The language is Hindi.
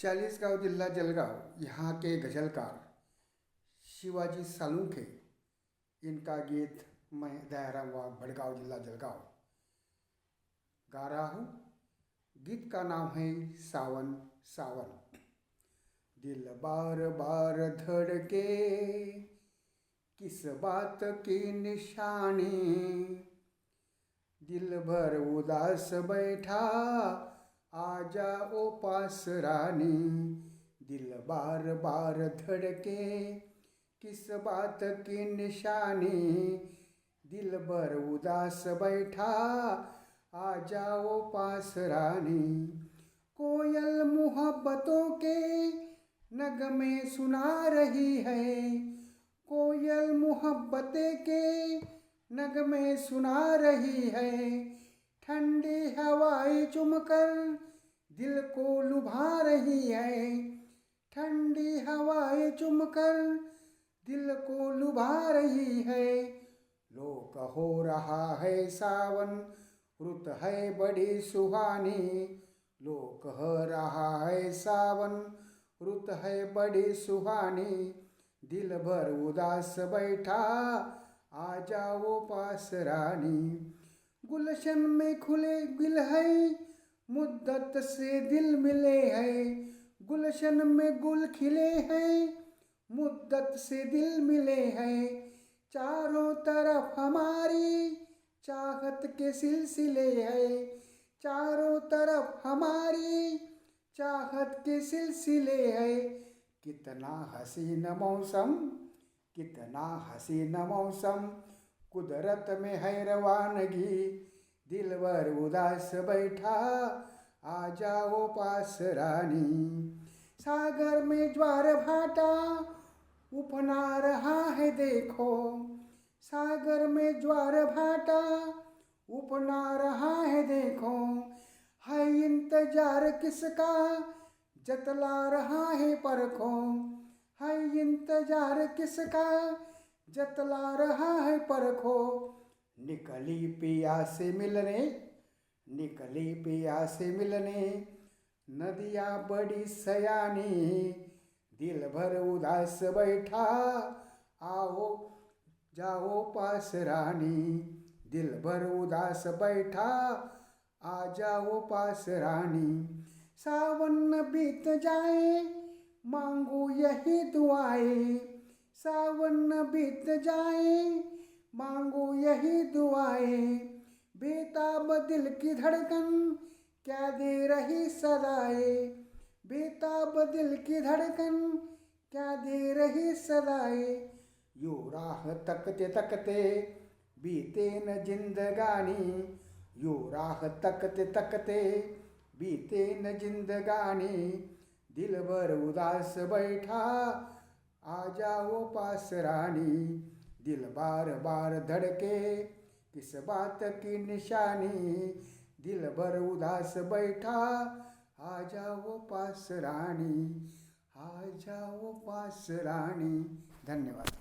चालीसगांव जिला जलगांव, यहाँ के गजलकार शिवाजी सालुंखे, इनका गीत मैं दयाराम वाघ भड़गांव जिला जलगांव। गा रहा हूँ। गीत का नाम है सावन सावन। दिल बार बार धड़के, किस बात की निशानी? दिल भर उदास बैठा आ जाओ पास रानी, दिल बार बार धड़के। किस बात की निशानी, दिल भर उदास बैठा। आ जाओ पास रानी, कोयल मोहब्बतों के नगमे सुना रही है। कोयल मोहब्बते के नगमे सुना रही है। ठंडी हवाएँ चुमकर दिल को लुभा रही है। ठंडी हवाएँ चुमकर दिल को लुभा रही है। लोक हो रहा है सावन रुत है बड़ी सुहानी। लोक हो रहा है सावन रुत है बड़ी सुहानी। दिल भर उदास बैठा, आ जाओ पास रानी। गुलशन में खुले दिल है मुद्दत से दिल मिले हैं, गुलशन में गुल खिले हैं। मुद्दत से दिल मिले हैं, चारों तरफ़ हमारी चाहत के सिलसिले हैं। चारों तरफ़ हमारी चाहत के सिलसिले हैं। कितना हसीन मौसम, कितना हसीन मौसम। कुदरत में है दिल भर उदास बैठा, आ जाओ पास रानी। सागर में ज्वार भाटा उपना रहा है देखो। सागर में ज्वार भाटा उपना रहा है देखो। है इंतज़ार किसका? जतला रहा है परखो। है इंतज़ार किसका? जतला रहा है परखो। निकली पिया से मिलने, निकली पिया से मिलने। नदिया बड़ी सयानी दिल भर उदास बैठा। आओ, जाओ पास रानी दिल भर उदास बैठा। आ जाओ पास रानी, सावन बीत जाए, मांगू यही दुआएँ। सावन बीत जाए मांगो यही दुआएँ। बेताब दिल की धड़कन क्या दे रही सदाए? बेताब दिल की धड़कन क्या दे रही सदाए? यो राह तकते तकते बीते न जिंदगानी। यो राह तकते तकते बीते न जिंदगानी। दिल भर उदास बैठा, आ जाओ पास रानी। दिल बार बार धड़के, किस बात की निशानी? दिल भर उदास बैठा, आ जाओ पास रानी, आ जाओ पास रानी। धन्यवाद।